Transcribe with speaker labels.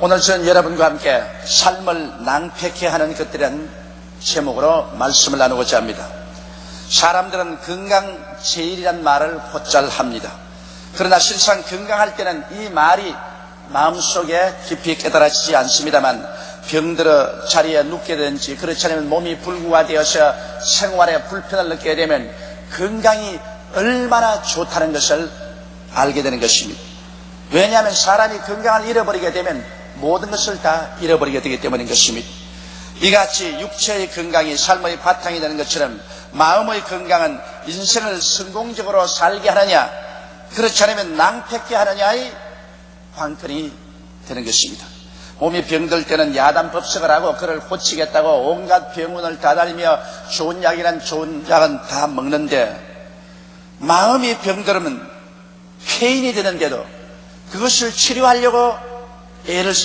Speaker 1: 오늘 저는 여러분과 함께 삶을 낭패케 하는 것들이라는 제목으로 말씀을 나누고자 합니다. 사람들은 건강 제일이란 말을 곧잘 합니다. 그러나 실상 건강할 때는 이 말이 마음속에 깊이 깨달아지지 않습니다만 병들어 자리에 눕게 되든지 그렇지 않으면 몸이 불구화되어서 생활에 불편을 느끼게 되면 건강이 얼마나 좋다는 것을 알게 되는 것입니다. 왜냐하면 사람이 건강을 잃어버리게 되면 모든 것을 다 잃어버리게 되기 때문인 것입니다. 이같이 육체의 건강이 삶의 바탕이 되는 것처럼 마음의 건강은 인생을 성공적으로 살게 하느냐 그렇지 않으면 낭패케 하느냐의 관건이 되는 것입니다. 몸이 병들 때는 야단 법석을 하고 그를 고치겠다고 온갖 병원을 다 다니며 좋은 약이란 좋은 약은 다 먹는데 마음이 병들으면 폐인이 되는데도 그것을 치료하려고 애를 쓰